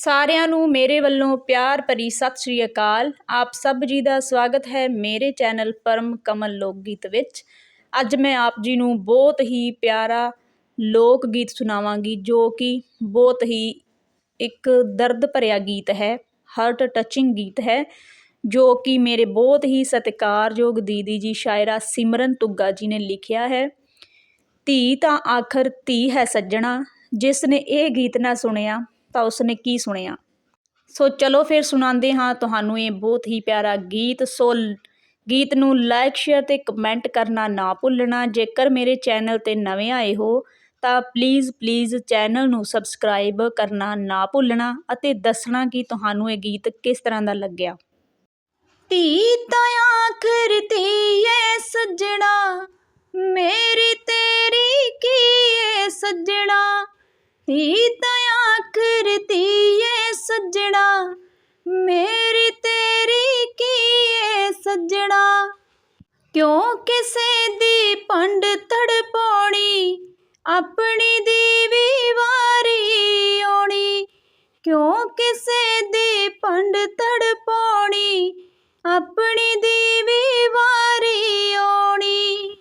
ਸਾਰਿਆਂ ਨੂੰ ਮੇਰੇ ਵੱਲੋਂ ਪਿਆਰ ਭਰੀ ਸਤਿ ਸ਼੍ਰੀ ਅਕਾਲ। ਆਪ ਸਭ ਜੀ ਦਾ ਸਵਾਗਤ ਹੈ ਮੇਰੇ ਚੈਨਲ ਪਰਮ ਕਮਲ ਲੋਕ ਗੀਤ ਵਿੱਚ। ਅੱਜ ਮੈਂ ਆਪ ਜੀ ਨੂੰ ਬਹੁਤ ਹੀ ਪਿਆਰਾ ਲੋਕ ਗੀਤ ਸੁਣਾਵਾਂਗੀ, ਜੋ ਕਿ ਬਹੁਤ ਹੀ ਇੱਕ ਦਰਦ ਭਰਿਆ ਗੀਤ ਹੈ ਹਾਰਟ ਟੱਚਿੰਗ ਗੀਤ ਹੈ, ਜੋ ਕਿ ਮੇਰੇ ਬਹੁਤ ਹੀ ਸਤਿਕਾਰਯੋਗ ਦੀਦੀ ਜੀ ਸ਼ਾਇਰਾ ਸਿਮਰਨ ਤੁੱਗਾ ਜੀ ਨੇ ਲਿਖਿਆ ਹੈ। ਧੀ ਤਾਂ ਆਖਰ ਧੀ ਹੈ ਸੱਜਣਾ, ਜਿਸ ਨੇ ਇਹ ਗੀਤ ਨਾ ਸੁਣਿਆ ਤਾਂ ਉਸਨੇ ਕੀ ਸੁਣਿਆ? ਸੋ ਚਲੋ ਫਿਰ ਸੁਣਾਉਂਦੇ ਹਾਂ ਤੁਹਾਨੂੰ ਇਹ ਬਹੁਤ ਹੀ ਪਿਆਰਾ ਗੀਤ। ਸੋ ਗੀਤ ਨੂੰ ਲਾਈਕ ਸ਼ੇਅਰ ਤੇ ਕਮੈਂਟ ਕਰਨਾ ਨਾ ਭੁੱਲਣਾ। ਜੇਕਰ ਮੇਰੇ ਚੈਨਲ ਤੇ ਨਵੇਂ ਆਏ ਹੋ, ਤਾਂ ਪਲੀਜ਼ ਪਲੀਜ਼ ਚੈਨਲ ਨੂੰ ਸਬਸਕ੍ਰਾਈਬ ਕਰਨਾ ਨਾ ਭੁੱਲਣਾ ਅਤੇ ਦੱਸਣਾ ਕਿ ਤੁਹਾਨੂੰ ਇਹ ਗੀਤ ਕਿਸ ਤਰ੍ਹਾਂ ਦਾ ਲੱਗਿਆ। ਧੀ ਤਾਂ ਆਖਰ ਧੀ ਏ ਸੱਜਣਾ, ਮੇਰੀ ਤੇਰੀ ਕੀ ਏ ਸੱਜਣਾ? ਧੀ ਕਿਉਂ ਕਿਸੇ ਦੀ ਪੰਡ ਤੜਪਾਉਣੀ ਆਪਣੀ ਦੀ ਵੀ ਵਾਰੀ ਆਉਣੀ। ਕਿਉਂ ਕਿਸੇ ਦੀ ਪੰਡ ਤੜਪਾਉਣੀ ਆਪਣੀ ਦੀ ਵੀ ਵਾਰੀ ਆਉਣੀ।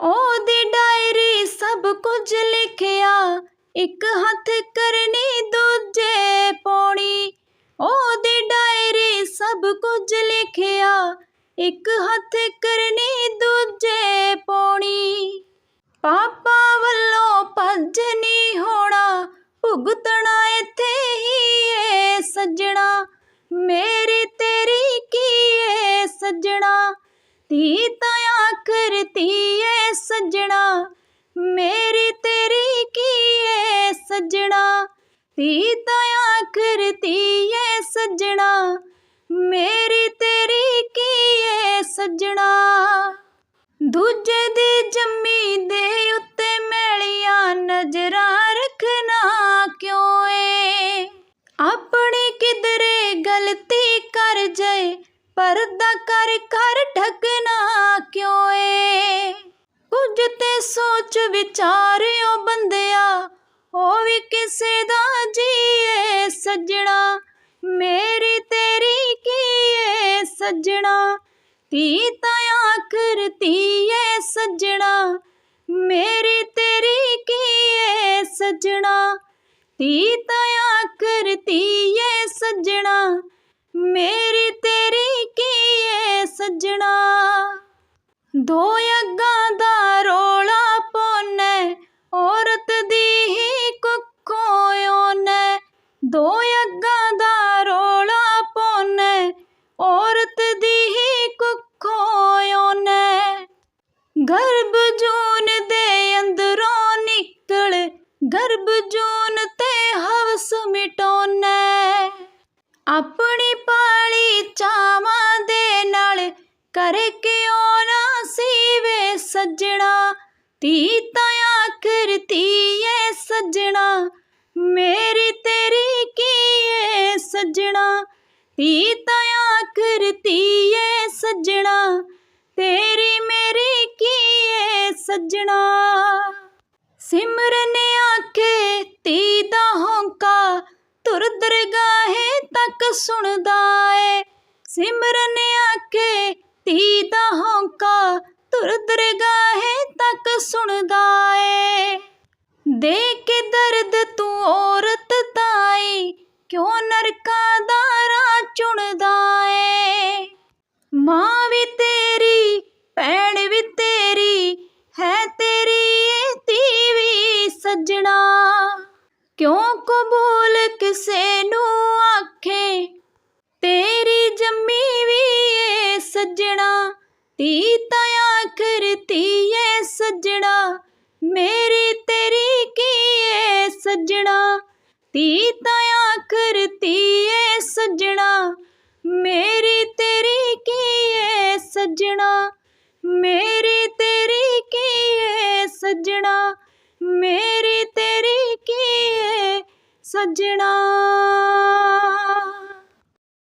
ਉਹਦੀ ਡਾਇਰੀ ਸਭ ਕੁਝ ਲਿਖਿਆ। ਇੱਕ ਹੱਥ ਇੱਕ ਹੱਥ ਕਰਨੀ, ਦੂਜੇ ਪਾਉਣੀ। ਪਾਪਾ ਵੱਲੋਂ ਭੱਜ ਨਹੀਂ ਹੋਣਾ, ਭੁਗਤਣਾ ਇੱਥੇ ਹੀ ਏ ਸੱਜਣਾ। ਮੇਰੀ ਤੇਰੀ ਕੀ ਏ ਸੱਜਣਾ? ਤੀ ਤਾਂ ਆਖਰ ਧੀ ਏ ਸੱਜਣਾ। ਮੇਰੀ ਤੇਰੀ ਕੀ ਏ ਸੱਜਣਾ? ਤੀ ਤਾਂ ਆਖਰ ਧੀ ਏ ਸੱਜਣਾ। ਮੇਰੀ ਤੇਰੀ ਕੀ ਸੱਜਣਾ। ਦੂਜੇ ਦੀ ਜੰਮੀ ਦੇ ਉੱਤੇ ਮੈਲੀਆਂ ਨਜ਼ਰਾਂ ਰੱਖਣਾ ਕਿਉਂ ਏ? ਆਪਣੀ ਕਿਧਰੇ ਗਲਤੀ ਕਰ ਜਾਏ, ਪਰਦਾ ਕਰ ਕਰ ਢਕਣਾ ਕਿਉਂ ਏ? ਕੁਝ ਤੇ ਸੋਚ ਵਿਚਾਰਿਓ ਬੰਦਿਆ, ਉਹ ਵੀ ਕਿਸੇ ਦਾ ਜੀਏ ਸੱਜਣਾ। ਮੇਰੀ ਤੇਰੀ ਕੀ ਏ ਸੱਜਣਾ? ਤੀ ਤਾਂ ਆਖਰ ਧੀ ਸੱਜਣਾ, ਮੇਰੀ ਤੇਰੀ ਕੀ ਸੱਜਣਾ? ਧੀ ਤਾਂ ਆਖਰ ਧੀ ਸੱਜਣਾ, ਮੇਰੀ ਤੇਰੀ ਕੀ ਸੱਜਣਾ? ਦੋ ਅੱਗਾਂ ਦਾ ਰੋਲਾ ਪੋਨੇ ਔਰਤ ਦੀ ਹੀ ਕੁੱਖੋਂ ਓਨੇ ਦੋ ਅੱਗਾਂ ਜੂਨ ਦੇ ਅੰਦਰੋਂ ਨਿਕਲ, ਗਰਭ ਜੂਨ ਤੇ ਹਵਸ ਮਿਟਾਉਨੇ ਆਪਣੀ ਪਾਲੀ ਚਾਵਾਂ ਦੇ ਨਾਲ ਕਰੇ ਨਾ ਸੀਵੇ ਸੱਜਣਾ? ਤੀ ਤਾਇਆ ਕਰਤੀ ਏ ਸੱਜਣਾ, ਮੇਰੀ ਤੇਰੀ ਕੀ ਏ ਸੱਜਣਾ? ਤੀ ਤਾਇਆ ਕਰਤੀ ਏ ਸੱਜਣਾ ਸੱਜਣਾ। ਸਿਮਰਨ ਆਖੇ, ਧੀ ਦਾ ਹੌਂਕਾ ਤੁਰ ਦਰਗਾਹੇ ਤੱਕ ਸੁਣਦਾ ਏ। ਸਿਮਰਨ ਆਖੇ, ਧੀ ਦਾ ਹੌਂਕਾ ਤੁਰ ਦਰਗਾਹੇ ਤੱਕ ਸੁਣਦਾ ਏ। ਦੇ ਕੇ ਦਰਦ ਤੂੰ ਔਰਤ ਤਾਈ, ਕਿਉਂ ਨਰਕਾਂ ਦਾ ਰਾਹ ਚੁਣਦਾ ਏ? ਮਾਂ ਵੀ ਕਿਉਂ ਕਬੂਲ ਕਿਸੇ ਨੂੰ ਆਖੇ? ਤੇਰੀ ਜੰਮੀ ਵੀ ਏ ਸੱਜਣਾ ਤੀ ਤਾਂ ਆਖਰ ਧੀ ਏ ਸੱਜਣਾ। ਮੇਰੀ ਤੇਰੀ ਕੀ ਏ ਸੱਜਣਾ? ਤੀ ਤਾਂ ਆਖਰ ਧੀ ਏ ਸੱਜਣਾ। ਮੇਰੀ ਤੇਰੀ ਕੀ ਏ ਸੱਜਣਾ? ਮੇਰੀ ਤੇਰੀ ਕੀ ਏ ਸੱਜਣਾ? ਮੇਰੀ ਸੱਜਣਾ।